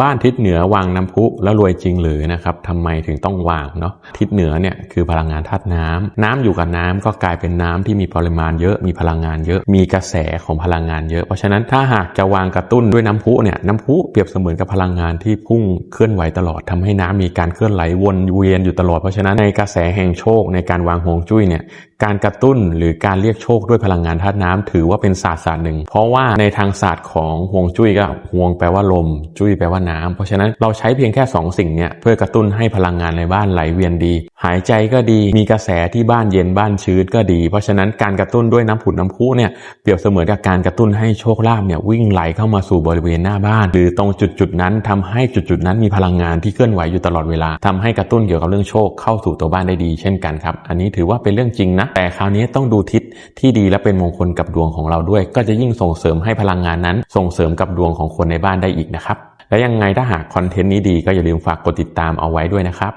บ้านทิศเหนือวางน้ำพุแล้วรวยจริงหรือนะครับทำไมถึงต้องวางเนาะทิศเหนือเนี่ยคือพลังงานธาตุน้ำน้ำอยู่กับน้ำก็กลายเป็นน้ำที่มีปริมาณเยอะมีพลังงานเยอะ มีกระแสของพลังงานเยอะ เพราะฉะนั้นถ้าหากจะวางกระตุ้นด้วยน้ำพุเนี่ยน้ำพุเปรียบเสมือนกับพลังงานที่พุ่งเคลื่อนไหวตลอดทำให้น้ำมีการเคลื่อนไหลวนเวียนอยู่ตลอดเพราะฉะนั้นในกระแสแห่งโชคในการวางฮวงจุ้ยเนี่ยการกระตุ้นหรือการเรียกโชคด้วยพลังงานธาตุน้ำถือว่าเป็นศาสตร์ศาสตร์หนึ่ง เพราะว่าในทางศาสตร์ของฮวงจุ้ยก็ฮวงแปลว่าลม จุ้ยแปลว่าน้ำเพราะฉะนั้นเราใช้เพียงแค่ 2 สิ่งเนี่ยเพื่อกระตุ้นให้พลังงานในบ้านไหลเวียนดี หายใจก็ดีมีกระแสที่บ้านเย็นบ้านชื้นก็ดี เพราะฉะนั้นการกระตุ้นด้วยน้ำผุดน้ำพุเนี่ยเปรียบเสมือนกับการกระตุ้นให้โชคลาภเนี่ยวิ่งไหลเข้ามาสู่บริเวณหน้าบ้าน หรือตรงจุดจุดนั้นทำให้จุดจุดนั้นมีพลังงานที่เคลื่อนไหวอยู่ตลอดเวลาทำให้กระตุ้นเกี่ยวกับเรื่องโชคเข้าสู่ตัวบ้านได้ดี เช่นกันครับอันนี้ถือว่าเป็นเรื่องจริงนะแต่คราวนี้ต้องดูทิศที่ดีและเป็นมงคลกับดวงของเราด้วย ก็จะยิ่งส่งเสริมให้พลังงานนั้น ส่งเสริมกับดวงของคนในบ้านได้อีกนะครับ และยังไงถ้าหากคอนเทนต์นี้ดีก็อย่าลืมฝากกดติดตามเอาไว้ด้วยนะครับ